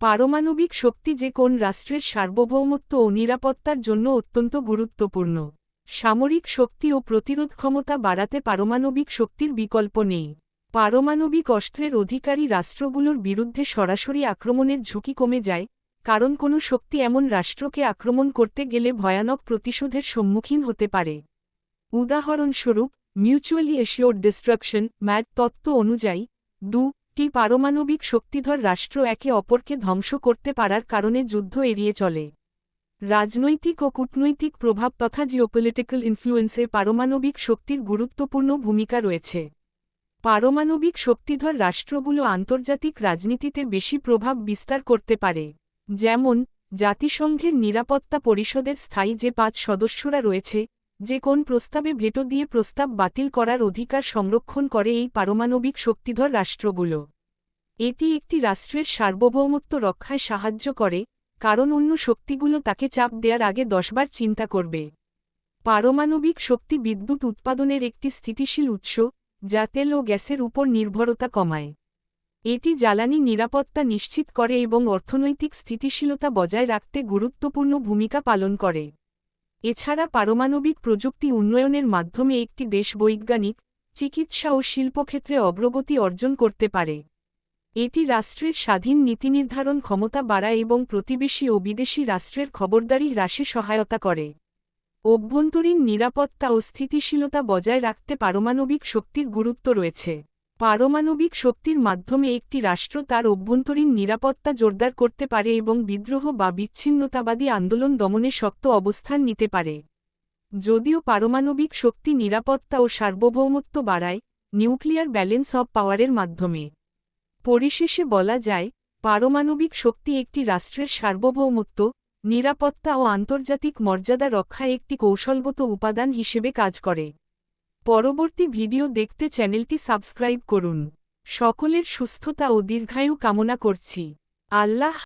পারমাণবিক শক্তি যে কোন রাষ্ট্রের সার্বভৌমত্ব ও নিরাপত্তার জন্য অত্যন্ত গুরুত্বপূর্ণ। সামরিক শক্তি ও প্রতিরোধ ক্ষমতা বাড়াতে পারমাণবিক শক্তির বিকল্প নেই। পারমাণবিক অস্ত্রের অধিকারী রাষ্ট্রগুলোর বিরুদ্ধে সরাসরি আক্রমণের ঝুঁকি কমে যায়, কারণ কোনো শক্তি এমন রাষ্ট্রকে আক্রমণ করতে গেলে ভয়ানক প্রতিশোধের সম্মুখীন হতে পারে। উদাহরণস্বরূপ মিউচুয়ালি এশিওর ডিস্ট্রাকশন ম্যাট, তত্ত্ব অনুযায়ী দুটি পারমাণবিক শক্তিধর রাষ্ট্র একে অপরকে ধ্বংস করতে পারার কারণে যুদ্ধ এড়িয়ে চলে। রাজনৈতিক ও কূটনৈতিক প্রভাব তথা জিওপলিটিক্যাল ইনফ্লুয়েন্সে পারমাণবিক শক্তির গুরুত্বপূর্ণ ভূমিকা রয়েছে। পারমাণবিক শক্তিধর রাষ্ট্রগুলো আন্তর্জাতিক রাজনীতিতে বেশি প্রভাব বিস্তার করতে পারে। যেমন, জাতিসংঘের নিরাপত্তা পরিষদের স্থায়ী যে পাঁচ সদস্যরা রয়েছে যে কোন প্রস্তাবে ভেটো দিয়ে প্রস্তাব বাতিল করার অধিকার সংরক্ষণ করে এই পারমাণবিক শক্তিধর রাষ্ট্রগুলো। এটি একটি রাষ্ট্রের সার্বভৌমত্ব রক্ষায় সাহায্য করে, কারণ অন্য শক্তিগুলো তাকে চাপ দেওয়ার আগে দশবার চিন্তা করবে। পারমাণবিক শক্তি বিদ্যুৎ উৎপাদনের একটি স্থিতিশীল উৎস, যা তেল ও গ্যাসের উপর নির্ভরতা কমায়। এটি জ্বালানি নিরাপত্তা নিশ্চিত করে এবং অর্থনৈতিক স্থিতিশীলতা বজায় রাখতে গুরুত্বপূর্ণ ভূমিকা পালন করে। এছাড়া পারমাণবিক প্রযুক্তি উন্নয়নের মাধ্যমে একটি দেশ বৈজ্ঞানিক, চিকিৎসা ও শিল্পক্ষেত্রে অগ্রগতি অর্জন করতে পারে। এটি রাষ্ট্রের স্বাধীন নীতিনির্ধারণ ক্ষমতা বাড়ায় এবং প্রতিবেশী ও বিদেশি রাষ্ট্রের খবরদারি হ্রাসে সহায়তা করে। অভ্যন্তরীণ নিরাপত্তা ও স্থিতিশীলতা বজায় রাখতে পারমাণবিক শক্তির গুরুত্ব রয়েছে। পারমাণবিক শক্তির মাধ্যমে একটি রাষ্ট্র তার অভ্যন্তরীণ নিরাপত্তা জোরদার করতে পারে এবং বিদ্রোহ বা বিচ্ছিন্নতাবাদী আন্দোলন দমনে শক্ত অবস্থান নিতে পারে। যদিও পারমাণবিক শক্তি নিরাপত্তা ও সার্বভৌমত্ব বাড়ায়, নিউক্লিয়ার ব্যালেন্স অব পাওয়ারের মাধ্যমে। পরিশেষে বলা যায়, পারমাণবিক শক্তি একটি রাষ্ট্রের সার্বভৌমত্ব, নিরাপত্তা ও আন্তর্জাতিক মর্যাদা রক্ষায় একটি কৌশলগত উপাদান হিসেবে কাজ করে। পরবর্তী ভিডিও দেখতে চ্যানেলটি সাবস্ক্রাইব করুন। সকলের সুস্থতা ও দীর্ঘায়ু কামনা করছি। আল্লাহ